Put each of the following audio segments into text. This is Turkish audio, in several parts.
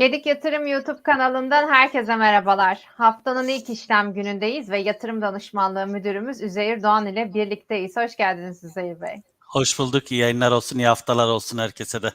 Gedik Yatırım YouTube kanalından herkese merhabalar. Haftanın ilk işlem günündeyiz ve yatırım danışmanlığı müdürümüz Üzeyir Doğan ile birlikteyiz. Hoş geldiniz Üzeyir Bey. Hoş bulduk. İyi yayınlar olsun, iyi haftalar olsun herkese de.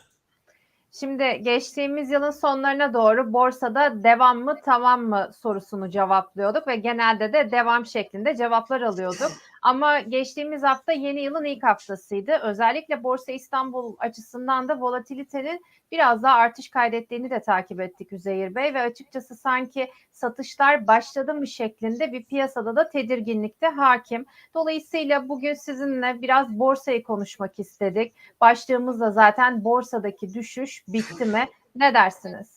Şimdi geçtiğimiz yılın sonlarına doğru borsada devam mı tamam mı sorusunu cevaplıyorduk ve genelde de devam şeklinde cevaplar alıyorduk. Ama geçtiğimiz hafta yeni yılın ilk haftasıydı. Özellikle Borsa İstanbul açısından da volatilitenin biraz daha artış kaydettiğini de takip ettik Üzeyir Bey ve açıkçası sanki satışlar başladı mı şeklinde bir piyasada da tedirginlikte hakim. Dolayısıyla bugün sizinle biraz borsayı konuşmak istedik. Başlığımız da zaten borsadaki düşüş bitti mi? Ne dersiniz?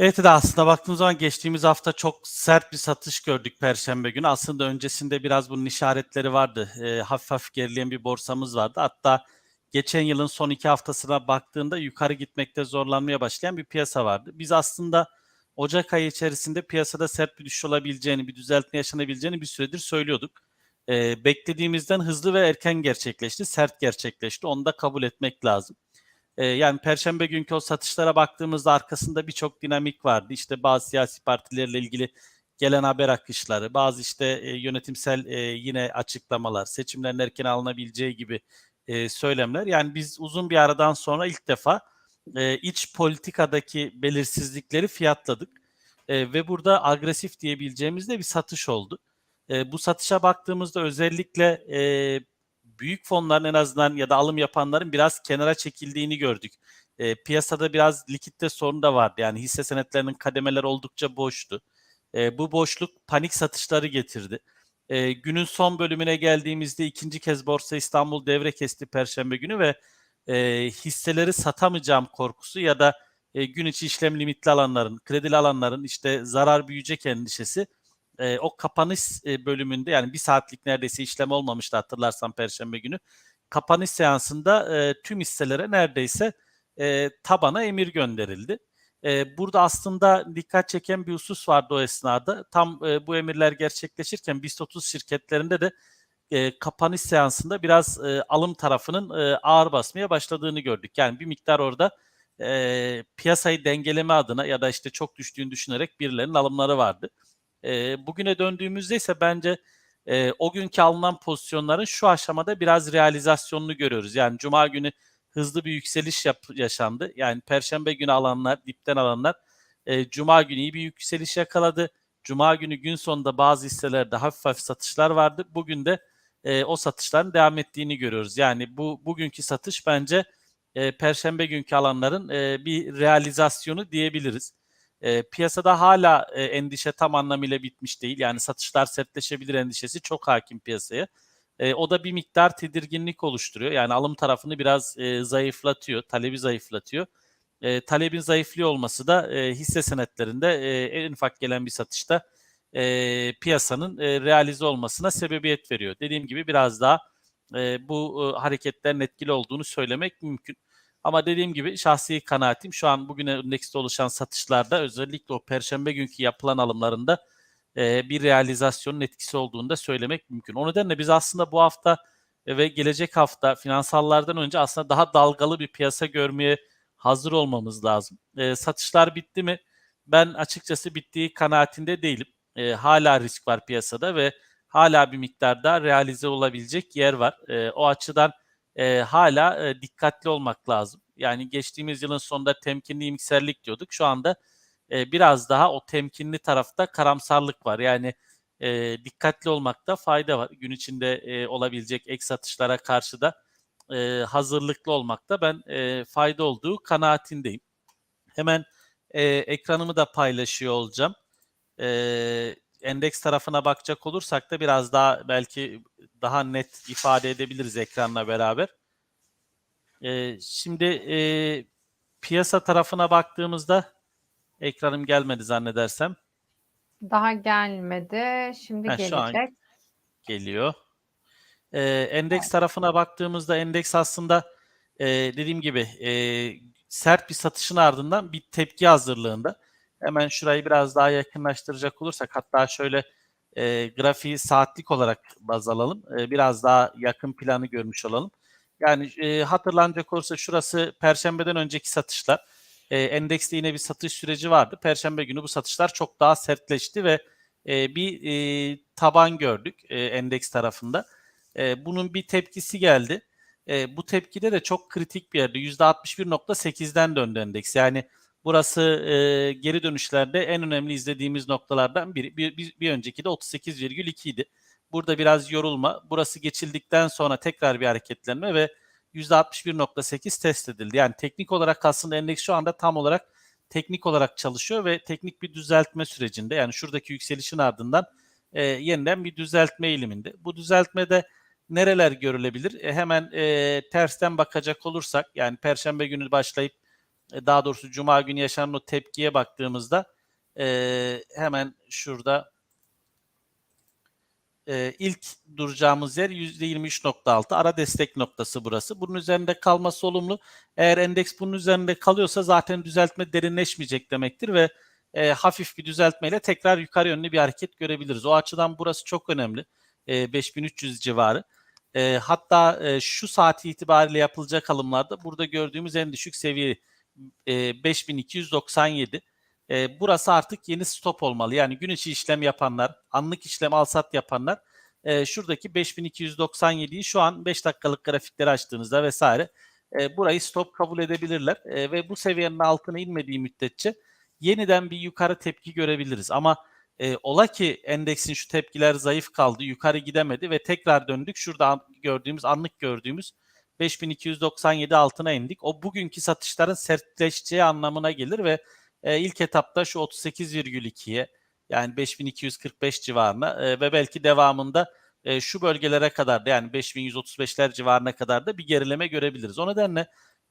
Evet de aslında baktığımız zaman geçtiğimiz hafta çok sert bir satış gördük Perşembe günü. Aslında öncesinde biraz bunun işaretleri vardı. E, hafif hafif gerileyen bir borsamız vardı. Hatta geçen yılın son iki haftasına baktığında yukarı gitmekte zorlanmaya başlayan bir piyasa vardı. Biz aslında Ocak ayı içerisinde piyasada sert bir düşüş olabileceğini, bir düzeltme yaşanabileceğini bir süredir söylüyorduk. E, beklediğimizden hızlı ve erken gerçekleşti, sert gerçekleşti. Onu da kabul etmek lazım. E, yani Perşembe günkü o satışlara baktığımızda arkasında birçok dinamik vardı. İşte bazı siyasi partilerle ilgili gelen haber akışları, bazı işte e, yönetimsel e, yine açıklamalar, seçimlerin erken alınabileceği gibi e, söylemler. Yani biz uzun bir aradan sonra ilk defa e, iç politikadaki belirsizlikleri fiyatladık. E, ve burada agresif diyebileceğimiz de bir satış oldu. E, bu satışa baktığımızda özellikle e, büyük fonların en azından ya da alım yapanların biraz kenara çekildiğini gördük. E, piyasada biraz likitte sorun da vardı. Yani hisse senetlerinin kademeler oldukça boştu. E, bu boşluk panik satışları getirdi. E, günün son bölümüne geldiğimizde ikinci kez Borsa İstanbul devre kesti Perşembe günü ve e, hisseleri satamayacağım korkusu ya da e, gün içi işlem limitli alanların, kredili alanların işte zarar büyüyecek endişesi e, o kapanış e, bölümünde yani bir saatlik neredeyse işlem olmamıştı hatırlarsan Perşembe günü. Kapanış seansında e, tüm hisselere neredeyse e, tabana emir gönderildi. E, burada aslında dikkat çeken bir husus vardı o esnada. Tam e, bu emirler gerçekleşirken BIST 30 şirketlerinde de e, kapanış seansında biraz e, alım tarafının e, ağır basmaya başladığını gördük. Yani bir miktar orada e, piyasayı dengeleme adına ya da işte çok düştüğünü düşünerek birilerinin alımları vardı. E, bugüne döndüğümüzde ise bence e, o günkü alınan pozisyonların şu aşamada biraz realizasyonunu görüyoruz. Yani Cuma günü hızlı bir yükseliş yap, yaşandı. Yani Perşembe günü alanlar, dipten alanlar e, Cuma günü iyi bir yükseliş yakaladı. Cuma günü gün sonunda bazı hisselerde hafif hafif satışlar vardı. Bugün de e, o satışların devam ettiğini görüyoruz. Yani bu bugünkü satış bence e, Perşembe günkü alanların e, bir realizasyonu diyebiliriz. E, piyasada hala e, endişe tam anlamıyla bitmiş değil. Yani satışlar sertleşebilir endişesi çok hakim piyasaya. E, o da bir miktar tedirginlik oluşturuyor. Yani alım tarafını biraz e, zayıflatıyor, talebi zayıflatıyor. E, talebin zayıflıyor olması da e, hisse senetlerinde e, en ufak gelen bir satışta e, piyasanın e, realize olmasına sebebiyet veriyor. Dediğim gibi biraz daha e, bu e, hareketlerin etkili olduğunu söylemek mümkün. Ama dediğim gibi şahsi kanaatim şu an bugün endekste oluşan satışlarda özellikle o perşembe günkü yapılan alımlarında e, bir realizasyonun etkisi olduğunu da söylemek mümkün. O nedenle biz aslında bu hafta ve gelecek hafta finansallardan önce aslında daha dalgalı bir piyasa görmeye hazır olmamız lazım. E, satışlar bitti mi? Ben açıkçası bittiği kanaatinde değilim. E, hala risk var piyasada ve hala bir miktarda realize olabilecek yer var. E, o açıdan e, hala e, dikkatli olmak lazım. Yani geçtiğimiz yılın sonunda temkinli iyimserlik diyorduk. Şu anda e, biraz daha o temkinli tarafta karamsarlık var. Yani e, dikkatli olmakta fayda var. Gün içinde e, olabilecek ek satışlara karşı da e, hazırlıklı olmakta ben e, fayda olduğu kanaatindeyim. Hemen e, ekranımı da paylaşıyor olacağım. E, endeks tarafına bakacak olursak da biraz daha belki daha net ifade edebiliriz ekranla beraber. E, şimdi e, piyasa tarafına baktığımızda ekranım gelmedi zannedersem. Daha gelmedi. Şimdi Ha, şu an gelecek. geliyor. E, endeks tarafına baktığımızda endeks aslında e, dediğim gibi e, sert bir satışın ardından bir tepki hazırlığında. Hemen şurayı biraz daha yakınlaştıracak olursak hatta şöyle e, grafiği saatlik olarak baz alalım. E, biraz daha yakın planı görmüş olalım. Yani e, hatırlanacak olursa şurası perşembeden önceki satışlar. e, endekste yine bir satış süreci vardı. Perşembe günü bu satışlar çok daha sertleşti ve e, bir e, taban gördük e, endeks tarafında. E, bunun bir tepkisi geldi. E, bu tepkide de çok kritik bir yerde %61.8'den döndü endeks. Yani burası e, geri dönüşlerde en önemli izlediğimiz noktalardan biri. Bir, bir, bir önceki de 38,2 idi. Burada biraz yorulma. Burası geçildikten sonra tekrar bir hareketlenme ve %61.8 test edildi. Yani teknik olarak aslında endeks şu anda tam olarak teknik olarak çalışıyor ve teknik bir düzeltme sürecinde. Yani şuradaki yükselişin ardından e, yeniden bir düzeltme eğiliminde. Bu düzeltmede nereler görülebilir? E, hemen e, tersten bakacak olursak yani Perşembe günü başlayıp daha doğrusu Cuma günü yaşanan o tepkiye baktığımızda e, hemen şurada e, ilk duracağımız yer %23.6 ara destek noktası burası. Bunun üzerinde kalması olumlu. Eğer endeks bunun üzerinde kalıyorsa zaten düzeltme derinleşmeyecek demektir ve e, hafif bir düzeltmeyle tekrar yukarı yönlü bir hareket görebiliriz. O açıdan burası çok önemli. E, 5300 civarı. E, hatta e, şu saat itibariyle yapılacak alımlarda burada gördüğümüz en düşük seviye e, 5297. E, burası artık yeni stop olmalı. Yani gün içi işlem yapanlar, anlık işlem al-sat yapanlar e, şuradaki 5297'yi şu an 5 dakikalık grafikleri açtığınızda vesaire e, burayı stop kabul edebilirler. E, ve bu seviyenin altına inmediği müddetçe yeniden bir yukarı tepki görebiliriz. Ama e, ola ki endeksin şu tepkiler zayıf kaldı, yukarı gidemedi ve tekrar döndük. Şurada gördüğümüz, anlık gördüğümüz 5297 altına indik. O bugünkü satışların sertleşeceği anlamına gelir ve e, ilk etapta şu 38,2'ye yani 5245 civarına e, ve belki devamında e, şu bölgelere kadar da yani 5135'ler civarına kadar da bir gerileme görebiliriz. O nedenle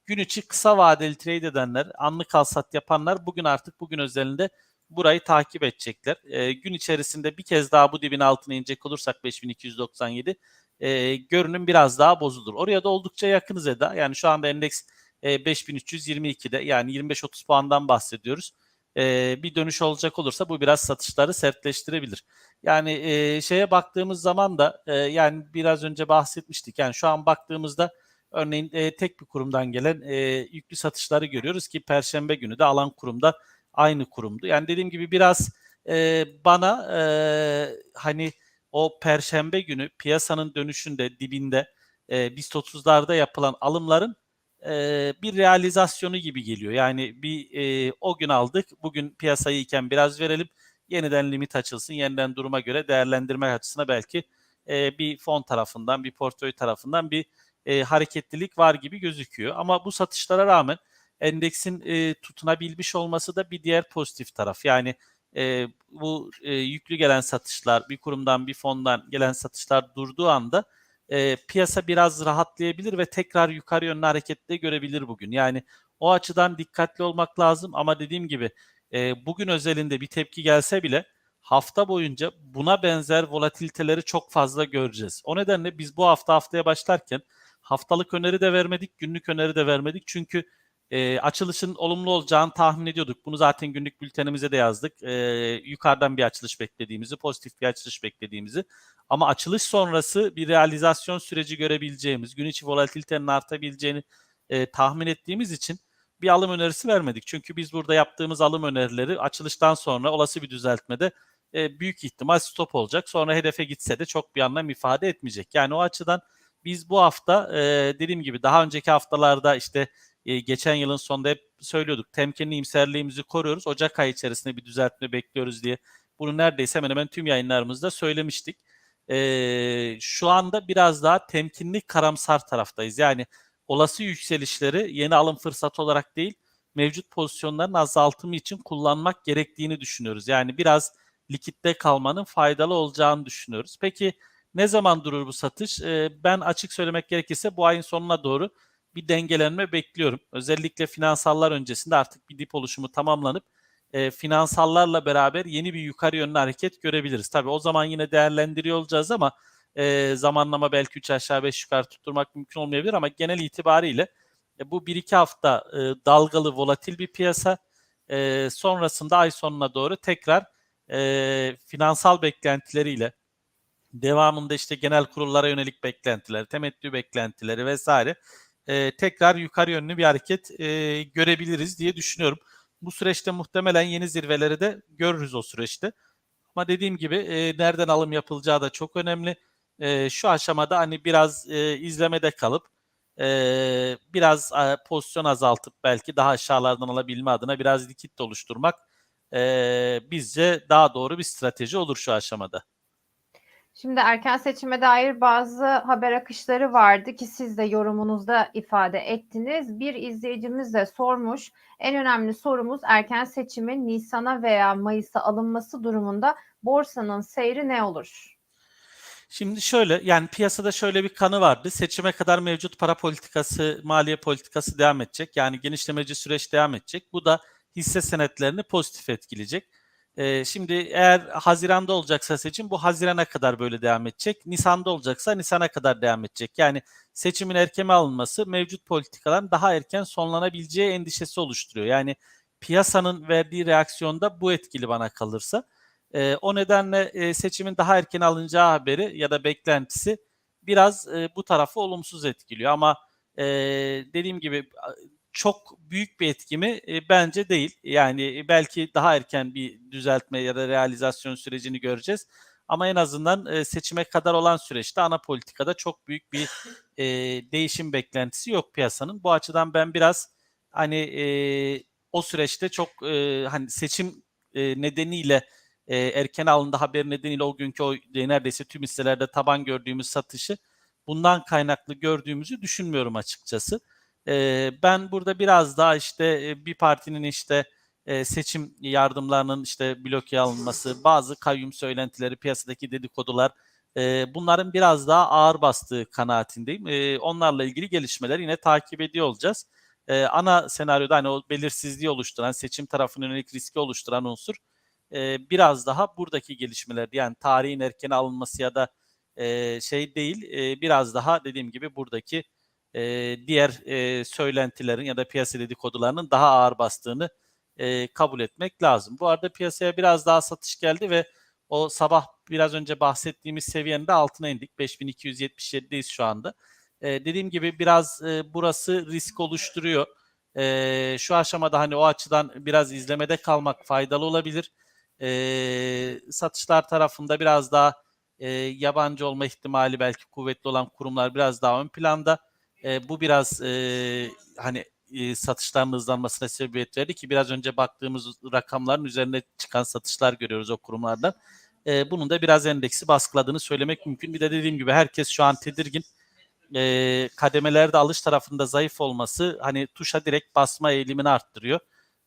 gün içi kısa vadeli trade edenler, anlık al sat yapanlar bugün artık bugün özelinde burayı takip edecekler. E, gün içerisinde bir kez daha bu dibin altına inecek olursak 5297 e, görünüm biraz daha bozulur. Oraya da oldukça yakınız Eda. Yani şu anda endeks e, 5322'de yani 25-30 puandan bahsediyoruz. E, bir dönüş olacak olursa bu biraz satışları sertleştirebilir. Yani e, şeye baktığımız zaman da e, yani biraz önce bahsetmiştik. Yani şu an baktığımızda örneğin e, tek bir kurumdan gelen e, yüklü satışları görüyoruz ki Perşembe günü de alan kurumda aynı kurumdu. Yani dediğim gibi biraz e, bana e, hani o Perşembe günü piyasanın dönüşünde dibinde e, BIST 30'larda yapılan alımların e, bir realizasyonu gibi geliyor. Yani bir e, o gün aldık, bugün piyasayı iken biraz verelim, yeniden limit açılsın, yeniden duruma göre değerlendirme açısına belki e, bir fon tarafından, bir portföy tarafından bir e, hareketlilik var gibi gözüküyor. Ama bu satışlara rağmen endeksin e, tutunabilmiş olması da bir diğer pozitif taraf. Yani e, bu e, yüklü gelen satışlar, bir kurumdan, bir fondan gelen satışlar durduğu anda e, piyasa biraz rahatlayabilir ve tekrar yukarı yönlü harekette görebilir bugün. Yani o açıdan dikkatli olmak lazım ama dediğim gibi e, bugün özelinde bir tepki gelse bile hafta boyunca buna benzer volatiliteleri çok fazla göreceğiz. O nedenle biz bu hafta haftaya başlarken haftalık öneri de vermedik, günlük öneri de vermedik. Çünkü e, açılışın olumlu olacağını tahmin ediyorduk. Bunu zaten günlük bültenimize de yazdık. E, yukarıdan bir açılış beklediğimizi, pozitif bir açılış beklediğimizi. Ama açılış sonrası bir realizasyon süreci görebileceğimiz, gün içi volatilitenin artabileceğini e, tahmin ettiğimiz için bir alım önerisi vermedik. Çünkü biz burada yaptığımız alım önerileri açılıştan sonra olası bir düzeltmede e, büyük ihtimal stop olacak. Sonra hedefe gitse de çok bir anlam ifade etmeyecek. Yani o açıdan biz bu hafta e, dediğim gibi daha önceki haftalarda işte e, geçen yılın sonunda hep söylüyorduk. Temkinli imserliğimizi koruyoruz. Ocak ayı içerisinde bir düzeltme bekliyoruz diye. Bunu neredeyse hemen hemen tüm yayınlarımızda söylemiştik. E, şu anda biraz daha temkinli karamsar taraftayız. Yani olası yükselişleri yeni alım fırsatı olarak değil, mevcut pozisyonların azaltımı için kullanmak gerektiğini düşünüyoruz. Yani biraz likitte kalmanın faydalı olacağını düşünüyoruz. Peki ne zaman durur bu satış? E, ben açık söylemek gerekirse bu ayın sonuna doğru bir dengelenme bekliyorum. Özellikle finansallar öncesinde artık bir dip oluşumu tamamlanıp e, finansallarla beraber yeni bir yukarı yönlü hareket görebiliriz. Tabii o zaman yine değerlendiriyor olacağız ama e, zamanlama belki 3 aşağı 5 yukarı tutturmak mümkün olmayabilir ama genel itibariyle e, bu 1-2 hafta e, dalgalı volatil bir piyasa. E, sonrasında ay sonuna doğru tekrar e, finansal beklentileriyle devamında işte genel kurullara yönelik beklentiler, temettü beklentileri vesaire e, tekrar yukarı yönlü bir hareket e, görebiliriz diye düşünüyorum. Bu süreçte muhtemelen yeni zirveleri de görürüz o süreçte. Ama dediğim gibi e, nereden alım yapılacağı da çok önemli. E, şu aşamada hani biraz e, izlemede kalıp e, biraz e, pozisyon azaltıp belki daha aşağılardan alabilme adına biraz likit oluşturmak e, bizce daha doğru bir strateji olur şu aşamada. Şimdi erken seçime dair bazı haber akışları vardı ki siz de yorumunuzda ifade ettiniz. Bir izleyicimiz de sormuş. En önemli sorumuz erken seçimin Nisan'a veya Mayıs'a alınması durumunda borsanın seyri ne olur? Şimdi şöyle yani piyasada şöyle bir kanı vardı. Seçime kadar mevcut para politikası, maliye politikası devam edecek. Yani genişlemeci süreç devam edecek. Bu da hisse senetlerini pozitif etkileyecek. Ee, şimdi eğer Haziran'da olacaksa seçim bu Haziran'a kadar böyle devam edecek. Nisan'da olacaksa Nisan'a kadar devam edecek. Yani seçimin erkeme alınması mevcut politikaların daha erken sonlanabileceği endişesi oluşturuyor. Yani piyasanın verdiği reaksiyonda bu etkili bana kalırsa. E, o nedenle e, seçimin daha erken alınacağı haberi ya da beklentisi biraz e, bu tarafı olumsuz etkiliyor. Ama e, dediğim gibi çok büyük bir etki mi? E, bence değil. Yani belki daha erken bir düzeltme ya da realizasyon sürecini göreceğiz. Ama en azından e, seçime kadar olan süreçte ana politikada çok büyük bir e, değişim beklentisi yok piyasanın. Bu açıdan ben biraz hani e, o süreçte çok e, hani seçim e, nedeniyle e, erken alındı haber nedeniyle o günkü o e, neredeyse tüm hisselerde taban gördüğümüz satışı bundan kaynaklı gördüğümüzü düşünmüyorum açıkçası. Ben burada biraz daha işte bir partinin işte seçim yardımlarının işte bloke alınması, bazı kayyum söylentileri, piyasadaki dedikodular bunların biraz daha ağır bastığı kanaatindeyim. Onlarla ilgili gelişmeler yine takip ediyor olacağız. Ana senaryoda hani o belirsizliği oluşturan, seçim tarafının yönelik riski oluşturan unsur biraz daha buradaki gelişmeler yani tarihin erken alınması ya da şey değil biraz daha dediğim gibi buradaki e, diğer e, söylentilerin ya da piyasa dedikodularının daha ağır bastığını e, kabul etmek lazım. Bu arada piyasaya biraz daha satış geldi ve o sabah biraz önce bahsettiğimiz seviyenin de altına indik. 5277'deyiz şu anda. E, dediğim gibi biraz e, burası risk oluşturuyor. E, şu aşamada hani o açıdan biraz izlemede kalmak faydalı olabilir e, satışlar tarafında biraz daha e, yabancı olma ihtimali belki kuvvetli olan kurumlar biraz daha ön planda. E, bu biraz e, hani e, satışların hızlanmasına sebebiyet verdi ki biraz önce baktığımız rakamların üzerine çıkan satışlar görüyoruz o kurumlardan. E, bunun da biraz endeksi baskıladığını söylemek mümkün. Bir de dediğim gibi herkes şu an tedirgin. E, kademelerde alış tarafında zayıf olması hani tuşa direkt basma eğilimini arttırıyor.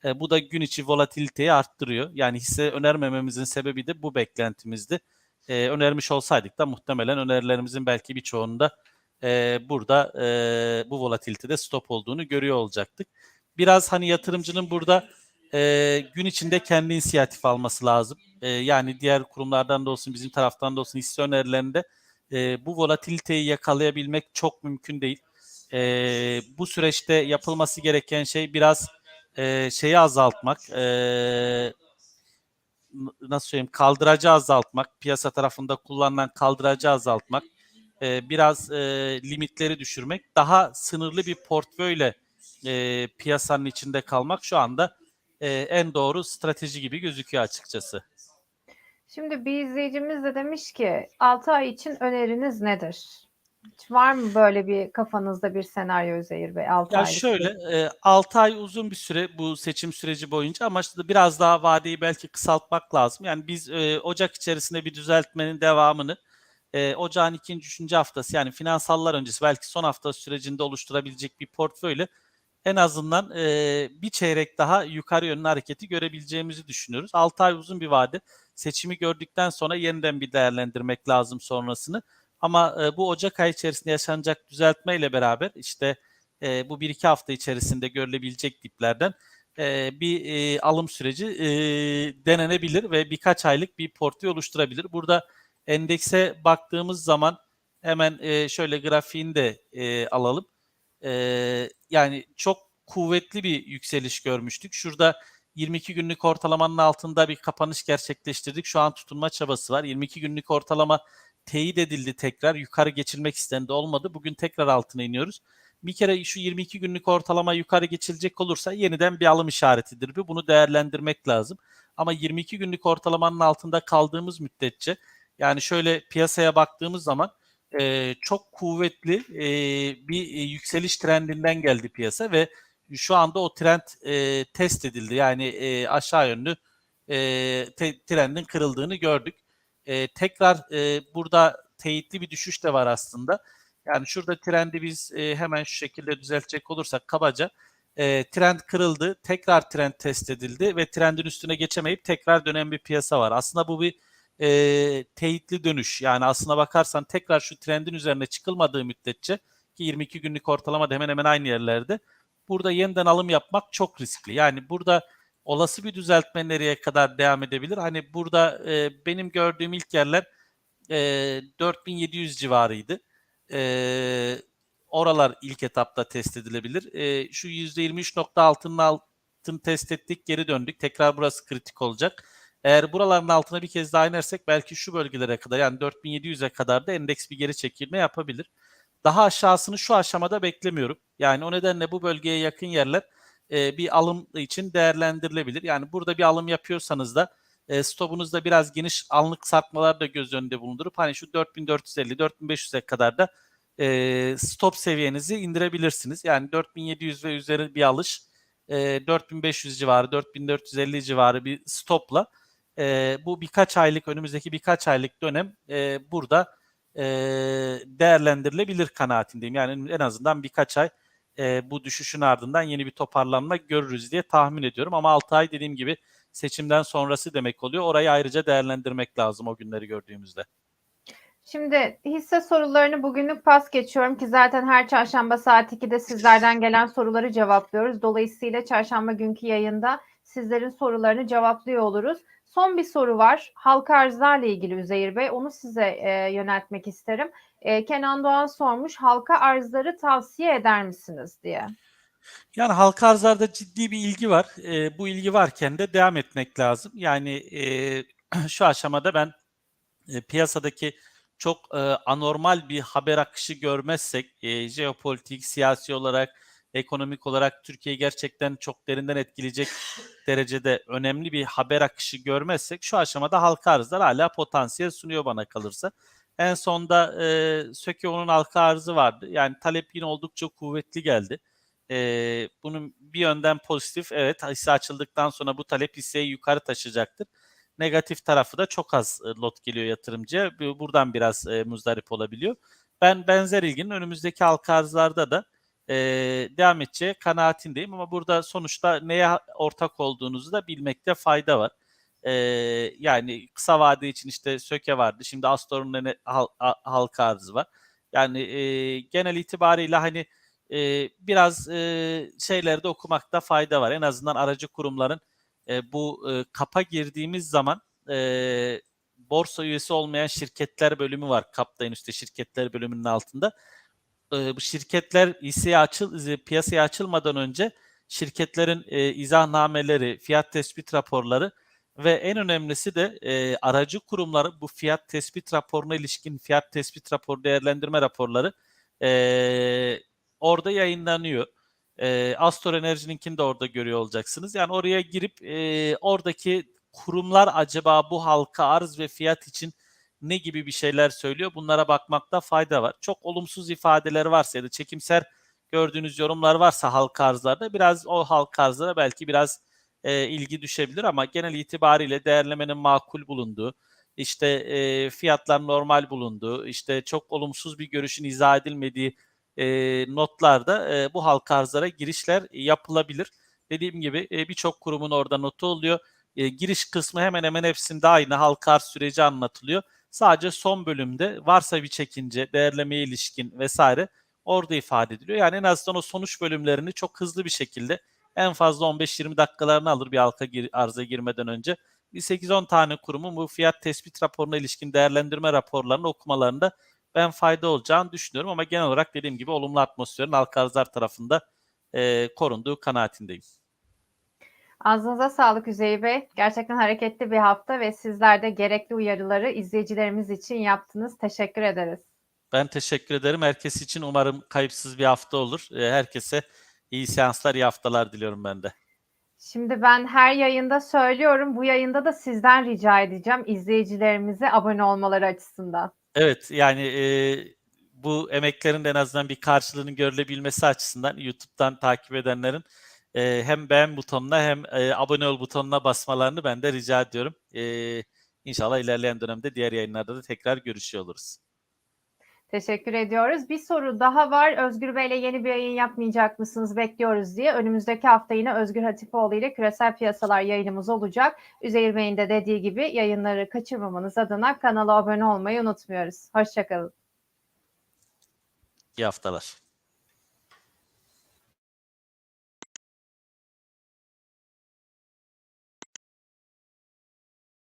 E, bu da gün içi volatiliteyi arttırıyor. Yani hisse önermememizin sebebi de bu beklentimizdi. E, önermiş olsaydık da muhtemelen önerilerimizin belki birçoğunda burada e, bu volatilitede stop olduğunu görüyor olacaktık. Biraz hani yatırımcının burada e, gün içinde kendi inisiyatif alması lazım. E, yani diğer kurumlardan da olsun bizim taraftan da olsun hisse önerilerinde e, bu volatiliteyi yakalayabilmek çok mümkün değil. E, bu süreçte yapılması gereken şey biraz e, şeyi azaltmak, e, nasıl söyleyeyim, kaldıracı azaltmak, piyasa tarafında kullanılan kaldıracı azaltmak, e, biraz e, limitleri düşürmek, daha sınırlı bir portföyle e, piyasanın içinde kalmak şu anda e, en doğru strateji gibi gözüküyor açıkçası. Şimdi bir izleyicimiz de demiş ki 6 ay için öneriniz nedir? Hiç var mı böyle bir kafanızda bir senaryo Üzeyir Bey? 6 Ya aylık şöyle e, 6 ay uzun bir süre bu seçim süreci boyunca ama işte biraz daha vadeyi belki kısaltmak lazım. Yani biz e, Ocak içerisinde bir düzeltmenin devamını e, Ocağın ikinci, üçüncü haftası yani finansallar öncesi belki son hafta sürecinde oluşturabilecek bir portföyle en azından e, bir çeyrek daha yukarı yönlü hareketi görebileceğimizi düşünüyoruz. 6 ay uzun bir vade. Seçimi gördükten sonra yeniden bir değerlendirmek lazım sonrasını. Ama e, bu Ocak ayı içerisinde yaşanacak düzeltme ile beraber işte e, bu bir iki hafta içerisinde görülebilecek diplerden e, bir e, alım süreci e, denenebilir ve birkaç aylık bir portföy oluşturabilir. Burada endekse baktığımız zaman hemen e, şöyle grafiğini de e, alalım. E, yani çok kuvvetli bir yükseliş görmüştük. Şurada 22 günlük ortalamanın altında bir kapanış gerçekleştirdik. Şu an tutunma çabası var. 22 günlük ortalama teyit edildi tekrar. Yukarı geçilmek istendi olmadı. Bugün tekrar altına iniyoruz. bir kere şu 22 günlük ortalama yukarı geçilecek olursa yeniden bir alım işaretidir. bu. Bunu değerlendirmek lazım. Ama 22 günlük ortalamanın altında kaldığımız müddetçe yani şöyle piyasaya baktığımız zaman e, çok kuvvetli e, bir e, yükseliş trendinden geldi piyasa ve şu anda o trend e, test edildi. Yani e, aşağı yönlü e, te, trendin kırıldığını gördük. E, tekrar e, burada teyitli bir düşüş de var aslında. Yani şurada trendi biz e, hemen şu şekilde düzeltecek olursak kabaca e, trend kırıldı, tekrar trend test edildi ve trendin üstüne geçemeyip tekrar dönen bir piyasa var. Aslında bu bir e, teyitli dönüş. Yani aslına bakarsan tekrar şu trendin üzerine çıkılmadığı müddetçe ki 22 günlük ortalama da hemen hemen aynı yerlerde burada yeniden alım yapmak çok riskli. Yani burada olası bir düzeltme nereye kadar devam edebilir? Hani burada e, benim gördüğüm ilk yerler e, 4700 civarıydı. E, oralar ilk etapta test edilebilir. E, şu %23.6'nın altını test ettik, geri döndük. Tekrar burası kritik olacak. Eğer buraların altına bir kez daha inersek belki şu bölgelere kadar yani 4700'e kadar da endeks bir geri çekilme yapabilir. Daha aşağısını şu aşamada beklemiyorum. Yani o nedenle bu bölgeye yakın yerler e, bir alım için değerlendirilebilir. Yani burada bir alım yapıyorsanız da e, stopunuzda biraz geniş anlık sarkmalar da göz önünde bulundurup hani şu 4450-4500'e kadar da e, stop seviyenizi indirebilirsiniz. Yani 4700 ve üzeri bir alış, e, 4500 civarı, 4450 civarı bir stopla e, bu birkaç aylık önümüzdeki birkaç aylık dönem e, burada e, değerlendirilebilir kanaatindeyim. Yani en azından birkaç ay e, bu düşüşün ardından yeni bir toparlanma görürüz diye tahmin ediyorum. Ama 6 ay dediğim gibi seçimden sonrası demek oluyor. Orayı ayrıca değerlendirmek lazım o günleri gördüğümüzde. Şimdi hisse sorularını bugünlük pas geçiyorum ki zaten her çarşamba saat 2'de sizlerden gelen soruları cevaplıyoruz. Dolayısıyla çarşamba günkü yayında sizlerin sorularını cevaplıyor oluruz. Son bir soru var. Halka arzlarla ilgili Üzeyir Bey. Onu size e, yöneltmek isterim. E, Kenan Doğan sormuş. Halka arzları tavsiye eder misiniz diye. Yani halka arzlarda ciddi bir ilgi var. E, bu ilgi varken de devam etmek lazım. Yani e, şu aşamada ben e, piyasadaki çok e, anormal bir haber akışı görmezsek, e, jeopolitik, siyasi olarak, ekonomik olarak Türkiye'yi gerçekten çok derinden etkileyecek derecede önemli bir haber akışı görmezsek şu aşamada halka arzlar hala potansiyel sunuyor bana kalırsa. En sonda e, Sökeo'nun halka arzı vardı. Yani talep yine oldukça kuvvetli geldi. E, bunun bir yönden pozitif. Evet hisse açıldıktan sonra bu talep hisseyi yukarı taşıyacaktır. Negatif tarafı da çok az e, lot geliyor yatırımcıya. Buradan biraz e, muzdarip olabiliyor. Ben benzer ilginin önümüzdeki halka arzlarda da e, devam edeceği kanaatindeyim ama burada sonuçta neye ortak olduğunuzu da bilmekte fayda var. E, yani kısa vade için işte Söke vardı. Şimdi Astor'un hal, halka arzı var. Yani e, genel itibariyle hani e, biraz e, şeylerde okumakta fayda var. En azından aracı kurumların e, bu e, kapa girdiğimiz zaman e, borsa üyesi olmayan şirketler bölümü var. Kapta en üstte şirketler bölümünün altında bu şirketler hisseye açıl piyasaya açılmadan önce şirketlerin e, izahnameleri, fiyat tespit raporları ve en önemlisi de e, aracı kurumların bu fiyat tespit raporuna ilişkin fiyat tespit raporu değerlendirme raporları e, orada yayınlanıyor. E, Astor Enerji'ninkini de orada görüyor olacaksınız. Yani oraya girip e, oradaki kurumlar acaba bu halka arz ve fiyat için ne gibi bir şeyler söylüyor bunlara bakmakta fayda var. Çok olumsuz ifadeler varsa ya da çekimser gördüğünüz yorumlar varsa halka arzlarda biraz o halka arzlara belki biraz e, ilgi düşebilir ama genel itibariyle değerlemenin makul bulunduğu, işte e, fiyatlar normal bulunduğu, işte çok olumsuz bir görüşün izah edilmediği e, notlarda e, bu halka arzlara girişler yapılabilir. Dediğim gibi e, birçok kurumun orada notu oluyor. E, giriş kısmı hemen hemen hepsinde aynı halka arz süreci anlatılıyor. Sadece son bölümde varsa bir çekince, değerlemeye ilişkin vesaire orada ifade ediliyor. Yani en azından o sonuç bölümlerini çok hızlı bir şekilde en fazla 15-20 dakikalarını alır bir halka gir, arıza girmeden önce. Bir 8-10 tane kurumun bu fiyat tespit raporuna ilişkin değerlendirme raporlarını okumalarında ben fayda olacağını düşünüyorum. Ama genel olarak dediğim gibi olumlu atmosferin halka arzlar tarafında e, korunduğu kanaatindeyim. Ağzınıza sağlık Üzey Bey. Gerçekten hareketli bir hafta ve sizler de gerekli uyarıları izleyicilerimiz için yaptınız. Teşekkür ederiz. Ben teşekkür ederim. Herkes için umarım kayıpsız bir hafta olur. Ee, herkese iyi seanslar, iyi haftalar diliyorum ben de. Şimdi ben her yayında söylüyorum. Bu yayında da sizden rica edeceğim izleyicilerimize abone olmaları açısından. Evet yani e, bu emeklerin en azından bir karşılığının görülebilmesi açısından YouTube'dan takip edenlerin e, hem beğen butonuna hem e, abone ol butonuna basmalarını ben de rica ediyorum. E, inşallah ilerleyen dönemde diğer yayınlarda da tekrar görüşüyor oluruz. Teşekkür ediyoruz. Bir soru daha var. Özgür Bey'le yeni bir yayın yapmayacak mısınız? Bekliyoruz diye. Önümüzdeki hafta yine Özgür Hatipoğlu ile küresel piyasalar yayınımız olacak. Üzeyir Bey'in de dediği gibi yayınları kaçırmamanız adına kanala abone olmayı unutmuyoruz. Hoşçakalın. İyi haftalar.